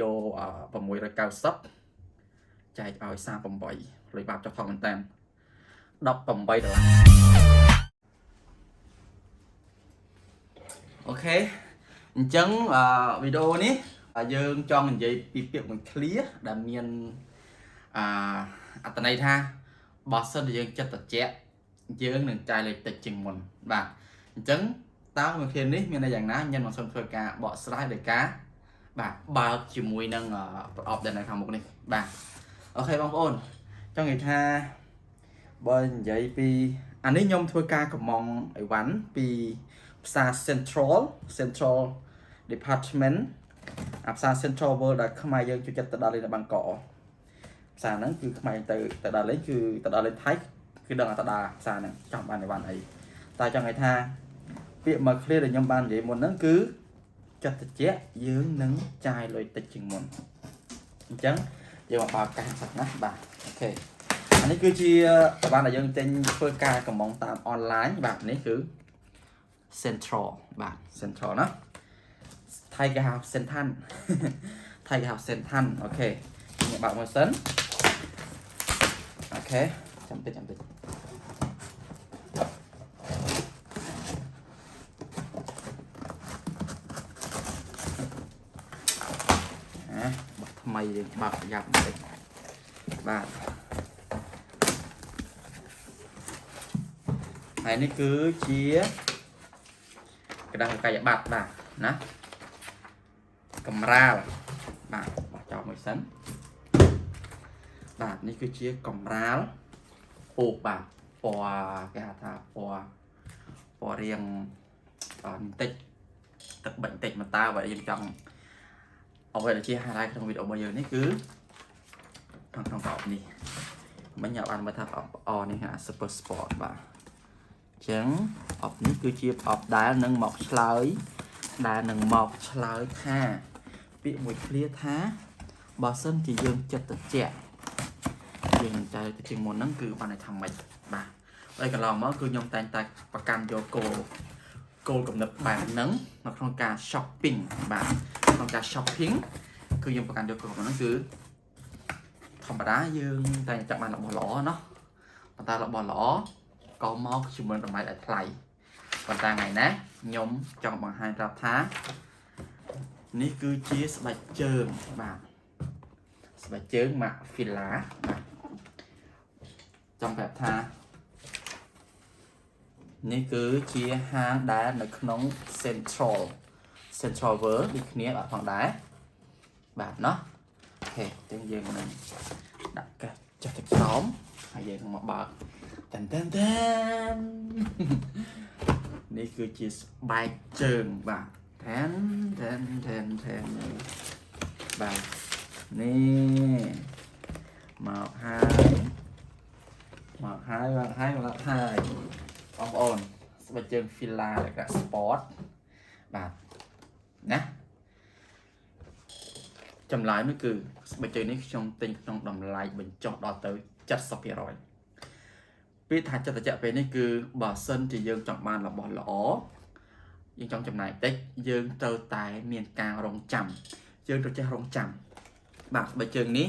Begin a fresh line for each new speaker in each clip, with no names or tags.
យក690ចែកឲ្យ38លុយបាបចុះថោកមែនតើ18ដុល្លារអូខេអញ្ចឹងអឺវីដេអូនេះយើងចង់និយាយពីពាក្យមួយ clear ដែលមានអឺអត្ថន័យថាបើសិនជាយើងចិត្តត្រជាក់យើងនឹងចាយលេខតិចជាងមុនបាទអញ្ចឹងតើមួយឃ្លានេះមានន័យយ៉ាងណាញ៉ាំមកសុំធ្វើការបកស្រាយដោយការ បាទបើកជាមួយនឹងប្រអប់ដែលនៅខាងមុខនេះបាទអូខេបងប្អូនចង់និយាយថាបើនិយាយពីអានេះខ្ញុំធ្វើការកំងអីវ៉ាន់ពីផ្សារ Central Central Department អាផ្សារ Central World ដែលខ្មែរយើងជួយចិត្តទៅដល់លេងនៅបាងកកផ្សារហ្នឹងគឺខ្មែរទៅទៅដល់លេងគឺទៅដល់លេងថៃគឺដឹងថាទៅដល់ផ្សារហ្នឹងចង់បានអីវ៉ាន់អីតែចង់និយាយថាពាក្យមក clear ដែលខ្ញុំបាននិយាយមុនហ្នឹងគឺ ចិត្តតិចយើងនឹងចាយលុយតិចជាងមុនអញ្ចឹងយើងមកបើកកាសសិនណាបាទអូខេអានេះគឺជាប្រព័ន្ធដែលយើងទិញធ្វើការកម្មងតាមអនឡាញបាទនេះគឺ Central បាទ Central ណាថៃគេហៅសេនឋានថៃគេហៅសេនឋានអូខេខ្ញុំបើកមួយសិនអូខេចាំតិចចាំតិចអាបាក់ ថ្មីយើងបើកប្រយ័ត្នបន្តិចបាទហើយនេះគឺជាក្តារកាយប័ត្របាទណាកំរាលបាទបោះចោលមួយសិនបាទនេះគឺជាកំរាលអូបាទពណ៌គេហៅថាពណ៌ពណ៌រៀងបន្តិចទឹកបន្តិចមកតើបើយើងចង់ អ្វីដែលជា highlight ក្នុងវីដេអូរបស់យើងនេះគឺក្នុងក្នុងប្រអប់នេះមិញញ៉ាំបានមើលថាប្រអប់អនេះហ่า Super Sport បាទអញ្ចឹងប្រអប់នេះគឺជាប្រអប់ដែលនឹងមកឆ្លើយដែលនឹងមកឆ្លើយថាពាក្យមួយឃ្លាថាបើសិនជាយើងចិត្តត្រជាក់យើងនឹងចែកទៅជាងមុនហ្នឹងគឺបានន័យថាម៉េចបាទហើយកន្លងមកគឺខ្ញុំតែងតែប្រកាន់យកគោល គោលកំណត់បែបហ្នឹងនៅក្នុងការ shopping បាទក្នុងការ shopping គឺយើងប្រកាន់យកគោលកំណត់ហ្នឹងគឺធម្មតាយើងតែចាប់បានរបស់ល្អណោះប៉ុន្តែរបស់ល្អក៏មកជាមួយតម្លៃដែលថ្លៃប៉ុន្តែថ្ងៃនេះខ្ញុំចង់បង្ហាញប្រាប់ថានេះគឺជាស្បែកជើងបាទស្បែកជើងម៉ាក់ហ្វីឡាបាទចង់ប្រាប់ថា នេះគឺជាហាងដែលនៅក្នុង Central Central World ដូចគ្នាបាទផងដែរបាទណោះអូខេទាំងយើងនឹងដាក់កេះចុះទៅក្រោមហើយយើងមកបើកតាន់តាន់តាន់នេះគឺជាស្បែកជើងបាទតាន់តាន់តាន់តាន់បាទនេះមកហើយមកហើយមកហើយមកហើយ បងប្អូនស្បែកជើង Fila លក្ខណៈ Sport បាទណាចម្លើយមួយគឺស្បែកជើងនេះខ្ញុំទិញក្នុងតម្លៃបញ្ចុះដល់ទៅ70%ពេលថាចិត្តចៈពេលនេះគឺបើសិនជាយើងចង់បានរបស់ល្អយើងចង់ចំណាយតិចយើងត្រូវតែមានការរងចាំយើងត្រូវចេះរងចាំបាទបើជើងនេះ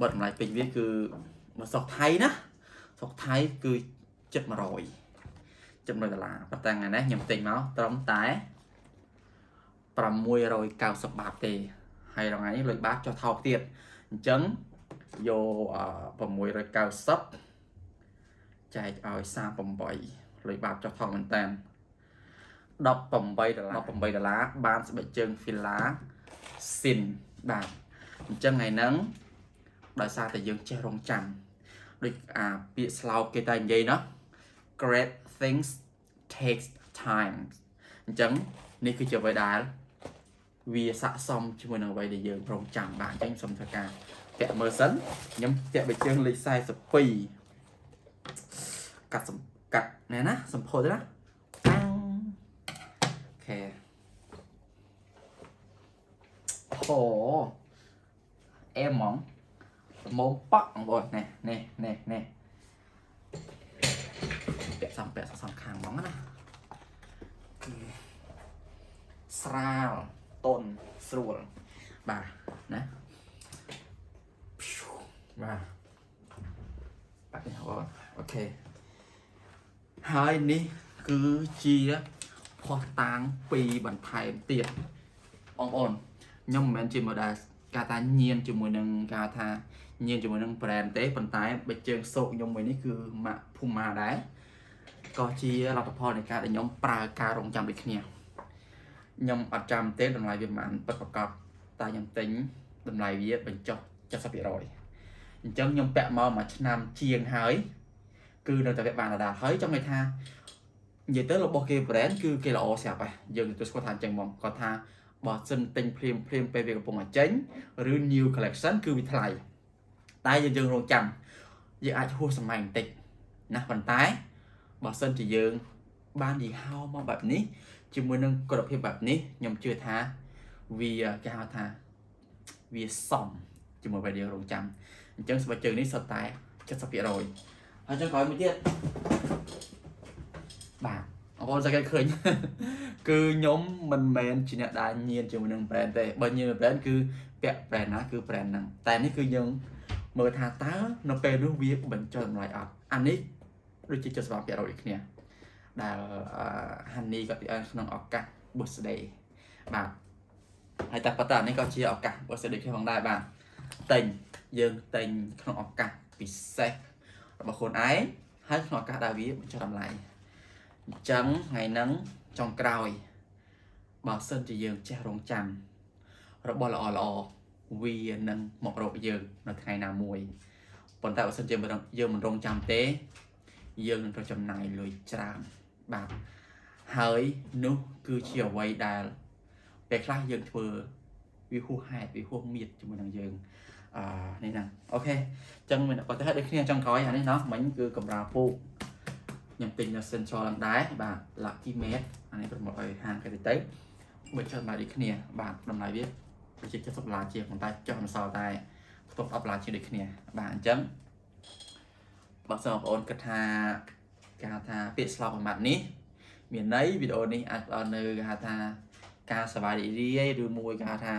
បើតម្លៃពេញវាគឺមកសុកថៃណាសុកថៃគឺ ចិត្ត100ចិត្ត100ដុល្លារប៉ុន្តែថ្ងៃនេះខ្ញុំទិញមកត្រឹមតែ690បាតទេហើយរងថ្ងៃនេះលុយបាតចុះថោកទៀតអញ្ចឹងយក690ចែកឲ្យ38លុយបាបចុះថោកមែនតើ18ដុល្លារ18ដុល្លារបានស្បែកជើង Fila Sin បាទអញ្ចឹងថ្ងៃហ្នឹងដោយសារតែយើងចេះរងចាំដូចអាពាក្យស្លោកគេតែនិយាយណោះ great things takes time អញ្ចឹងនេះគឺជាអ្វីដែលវាស័កសមជាមួយនឹងអ្វីដែលយើងរងចាំបាទអញ្ចឹងសូមធ្វើការពាក់មើលសិនខ្ញុំពាក់បិជើងលេខ42កាត់សំកាត់ណែណាសម្ពោធណាតាំងអូខេអូអែមហ្មងមុំប៉ក់បងប្អូននេះនេះនេះនេះពាក់ សំពាក់សំខាងហ្មងណាស្រាលតុនស្រួលបាទណាបាទបាទនេះបងអូខេហើយនេះគឺជាផុសតាងពីរបន្ថែមទៀតបងប្អូនខ្ញុំមិនមែនជា model ការថាញៀនជាមួយនឹងការថាញៀនជាមួយនឹង brand ទេប៉ុន្តែបើជើងសោកខ្ញុំមួយនេះគឺ Mac Puma ដែរ ក៏ជាលទ្ធផលនៃការដែលខ្ញុំប្រើការរងចាំដូចគ្នាខ្ញុំអត់ចាំទេតម្លៃវាប្រហែលពិតប្រកបតែខ្ញុំទិញតម្លៃវាបញ្ចុះ70%អញ្ចឹងខ្ញុំពាក់មកមួយឆ្នាំជាងហើយគឺនៅតែពាក់បានដដែលហើយចង់និយាយថានិយាយទៅរបស់គេ brand គឺគេល្អស្រាប់ហើយយើងទទួលស្គាល់ថាអញ្ចឹងហ្មងគាត់ថាបើសិនទិញភ្លាមភ្លាមពេលវាកំពុងតែចេញឬ new collection គឺវាថ្លៃតែយើងយើងរងចាំយើងអាចហួសសម័យបន្តិចណាប៉ុន្តែ បើសិនជាយើង បានយីហោមកបែបនេះជាមួយនឹងគុណភាពបែបនេះខ្ញុំជឿថាវាគេហៅថាវាសមជាមួយបែបយើងរងចាំអញ្ចឹងស្បែកជើងនេះសុទ្ធតែ70%ហើយចុងក្រោយមួយទៀតបាទបងប្អូនសាកឃើញគឺខ្ញុំមិនមែនជាអ្នកដែលញៀនជាមួយនឹង brand ទេបើញៀនមួយ brand គឺពាក់ brand ណាគឺ brand ហ្នឹងតែនេះគឺយើងមើលថាតើនៅពេលនោះវាបញ្ចុះតម្លៃអត់អានេះ ដូចជា75%ដូចគ្នាដែលហានីក៏ទីក្នុងឱកាស birthday បាទហើយតែប៉ុន្តែអានេះក៏ជាឱកាស birthday ខ្ញុំផងដែរបាទតែងយើងតែងក្នុងឱកាសពិសេសរបស់ខ្លួនឯងហើយក្នុងឱកាសដែលវាបញ្ចុះតម្លៃអញ្ចឹងថ្ងៃហ្នឹងចុងក្រោយបើសិនជាយើងចេះរងចាំរបស់ល្អល្អវានឹងមករកយើង នៅថ្ងៃណាមួយប៉ុន្តែបើសិនជាយើងមិនរងចាំទេ យើងនឹងត្រូវចំណាយលុយច្រើនបាទហើយនោះគឺជាអ្វីដែលពេលខ្លះយើងធ្វើវាហួសហេតុវាហួសមៀតជាមួយនឹងយើងអឺនេះហ្នឹងអូខេអញ្ចឹងមានគាត់ទៅដូចគ្នាចង់ក្រោយអានេះណោះមិញគឺកម្រាលពូកខ្ញុំទិញនៅ Central ឡើងដែរបាទ Lucky Mate អានេះប្រមូលឲ្យហាងគេទៅបើចុះមកដូចគ្នា បាទតម្លៃវាជា70ដុល្លារជាប៉ុន្តែចុះមិនសល់តែផ្ទុក10ដុល្លារជាដូចគ្នាបាទអញ្ចឹង បើសិនបងប្អូនគិតថាគេហៅថាពាក្យស្លោកមួយម៉ាត់នេះ មានន័យវីដេអូនេះអាចផ្ដល់នៅគេហៅថាការសប្បាយរីករាយឬមួយគេហៅថា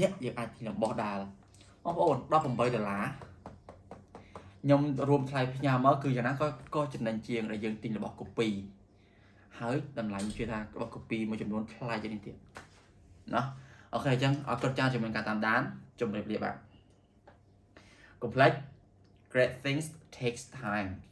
នេះយើងអាចទិញរបស់ដាល់បងប្អូន18ដុល្លារខ្ញុំរួមថ្លៃផ្ញើមកគឺយ៉ាងណាក៏ក៏ចំណេញជាងដែលយើងទិញរបស់ copy ហើយតម្លៃជឿថារបស់ copy មួយចំនួនថ្លៃជាងនេះទៀតណាអូខេអញ្ចឹងអរគុណច្រើនជាមួយការតាមដានជម្រាបលាបាទ complex great things takes time